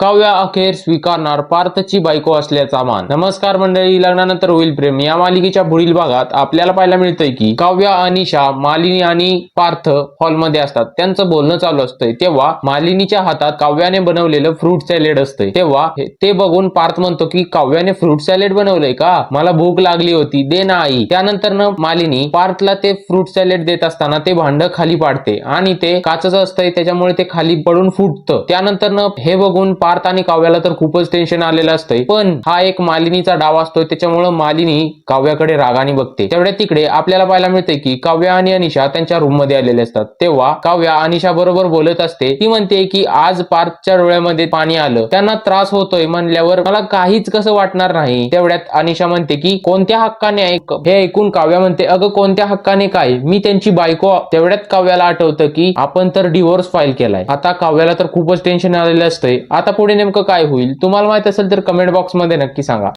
काव्या अखेर स्वीकारणार पार्थची बायको असल्याचा मान. नमस्कार मंडळी लग्नानंतर होईल प्रेम. या मालिकेच्या पुढील भागात आपल्याला पाहायला मिळतंय की काव्या अनिशा मालिनी आणि पार्थ हॉलमध्ये असतात. त्यांचं बोलणं चालू असतंय. तेव्हा मालिनीच्या हातात काव्याने बनवलेलं फ्रूट सॅलेड असतंय. तेव्हा हे- ते बघून पार्थ म्हणतो की काव्याने फ्रूट सॅलेड बनवलंय का? मला भूक लागली होती. दे ना आई. त्यानंतर न मालिनी पार्थला ते फ्रूट सॅलेड देत असताना ते भांड खाली पाडते आणि ते काचच असतंय. त्याच्यामुळे ते खाली पडून फुटतं. त्यानंतर हे बघून पार्थ आणि काव्याला तर खूपच टेन्शन आलेलं असतंय. पण हा एक मालिनीचा डाव असतोय त्याच्यामुळे मालिनी काव्याकडे रागाने बघते. तेवढ्या तिकडे आपल्याला पाहायला मिळते की काव्या आणि अनिशा त्यांच्या रूममध्ये आलेले असतात. तेव्हा काव्या अनिशा बरोबर बोलत असते. ती म्हणते की आज पार्थच्या डोळ्यामध्ये पाणी आलं. त्यांना त्रास होतोय म्हणल्यावर मला काहीच कसं वाटणार नाही. तेवढ्यात अनिशा म्हणते की कोणत्या हक्काने ऐक हे ऐकून काव्या म्हणते अगं कोणत्या हक्काने काय? मी त्यांची बायको तेवढ्यात काव्याला आठवतं की आपण तर डिवोर्स फाईल केलाय. आता काव्याला तर खूपच टेन्शन आलेलं असतंय. आता पुढे नेमकं काय होईल? तुम्हाला माहीत असेल तर कमेंट बॉक्समध्ये नक्की सांगा.